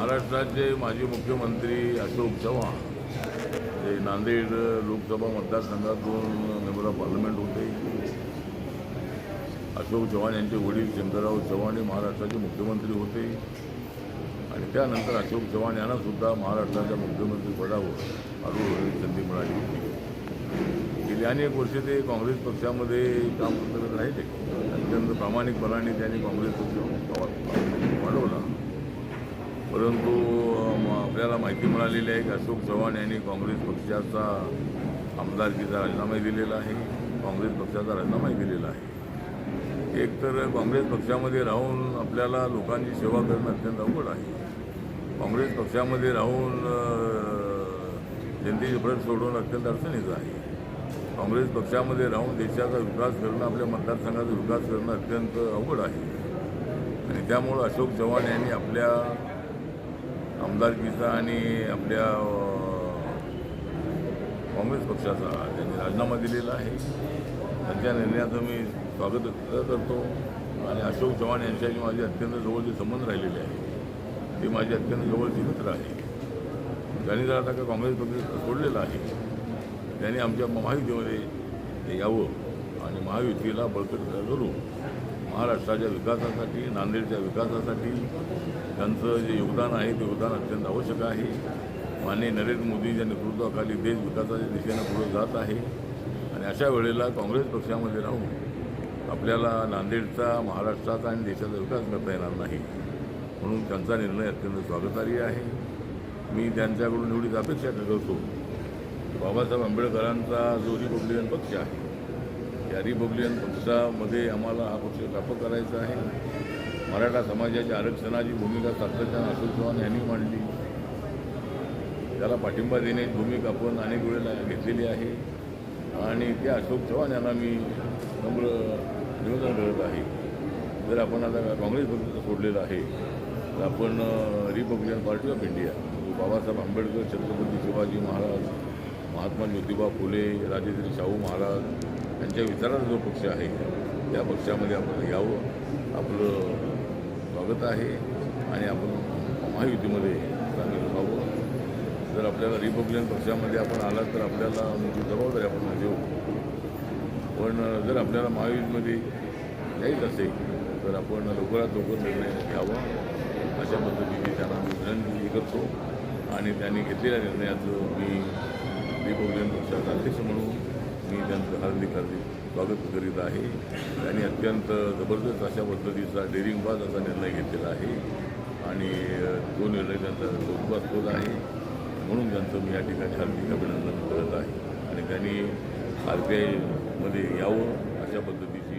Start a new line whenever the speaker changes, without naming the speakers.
महाराष्ट्राचे माजी मुख्यमंत्री अशोक चव्हाण ते नांदेड लोकसभा मतदारसंघातून मेंबर ऑफ पार्लमेंट होते. अशोक चव्हाण यांचे वडील शंकरराव चव्हाण हे महाराष्ट्राचे मुख्यमंत्री होते. आणि त्यानंतर अशोक चव्हाण यांना सुद्धा महाराष्ट्राच्या मुख्यमंत्रीपदावर आरूढ संधी मिळाली होती. गेली अनेक वर्ष ते काँग्रेस पक्षामध्ये काम करत राहिले. अत्यंत प्रामाणिकपणाने त्यांनी काँग्रेस पक्ष वाढवला. परंतु आपल्याला माहिती मिळालेली आहे की अशोक चव्हाण यांनी काँग्रेस पक्षाचा आमदारकीचा राजीनामाही दिलेला आहे काँग्रेस पक्षाचा राजीनामाही दिलेला आहे. एक तर काँग्रेस पक्षामध्ये राहून आपल्याला लोकांची सेवा करणं अत्यंत अवघड आहे. काँग्रेस पक्षामध्ये राहून जनतेची प्रत सोडवणं अत्यंत अडचणीचं आहे. काँग्रेस पक्षामध्ये राहून देशाचा विकास करणं आपल्या मतदारसंघाचा विकास करणं अत्यंत अवघड आहे. आणि त्यामुळं अशोक चव्हाण यांनी आपल्या आमदारकीचा आणि आपल्या काँग्रेस पक्षाचा त्यांनी राजीनामा दिलेला आहे. त्यांच्या निर्णयाचं मी स्वागत करतो. आणि अशोक चव्हाण यांच्याशी माझे अत्यंत जवळचे संबंध राहिलेले आहे ते माझे अत्यंत जवळचे मित्र आहे त्यांनी जर आता का काँग्रेस पक्ष सोडलेला आहे त्यांनी आमच्या महायुतीमध्ये यावं आणि महायुतीला बळकट करू. महाराष्ट्राच्या विकासासाठी नांदेडच्या विकासासाठी त्यांचं जे योगदान आहे ते योगदान अत्यंत आवश्यक आहे. माननीय नरेंद्र मोदींच्या नेतृत्वाखाली देश विकासाच्या दिशेनं पुढे जात आहे. आणि अशा वेळेला काँग्रेस पक्षामध्ये राहून आपल्याला नांदेडचा महाराष्ट्राचा आणि देशाचा विकास करता येणार नाही म्हणून त्यांचा निर्णय अत्यंत स्वागतार्ह आहे. मी त्यांच्याकडून एवढीच अपेक्षा करतो बाबासाहेब आंबेडकरांचा जो रिपब्लिकन पक्ष आहे या रिपब्लिकन पक्षामध्ये आम्हाला हा पक्ष व्यापक करायचा आहे. मराठा समाजाच्या आरक्षणाची भूमिका सातत्यानं अशोक चव्हाण यांनी मांडली. त्याला पाठिंबा देण्याची भूमिका आपण अनेक वेळेला घेतलेली आहे. आणि त्या अशोक चव्हाण यांना मी नम्र निवेदन करत आहे. जर आपण आता काँग्रेस पक्ष सोडलेला आहे तर आपण रिपब्लिकन पार्टी ऑफ इंडिया म्हणजे बाबासाहेब आंबेडकर छत्रपती शिवाजी महाराज महात्मा ज्योतिबा फुले राजेंद्र शाहू महाराज त्यांच्या विचाराचा जो पक्ष आहे त्या पक्षामध्ये आपण यावं. आपलं स्वागत आहे आणि आपण महायुतीमध्ये सामील व्हावं. जर आपल्याला रिपब्लिकन पक्षामध्ये आपण आलात तर आपल्याला मोठी जबाबदारी आपण देऊ पण जर आपल्याला महायुतीमध्ये यायचं असेल तर आपण लवकरात लवकर निर्णय घ्यावा. अशा पद्धतीने त्यांना मी विनंती करतो आणि त्यांनी घेतलेल्या निर्णयाचं मी रिपब्लिकन पक्षाचा अध्यक्ष म्हणून मी त्यांचं हार्दिक हार्दिक स्वागत करीत आहे. त्यांनी अत्यंत जबरदस्त अशा पद्धतीचा डेरिंगबाज असा निर्णय घेतलेला आहे. आणि तो निर्णय त्यांचा होत आहे. म्हणून त्यांचं मी या ठिकाणी हार्दिक अभिनंदन करत आहे. आणि त्यांनी आर पी आयमध्ये यावं अशा पद्धतीचं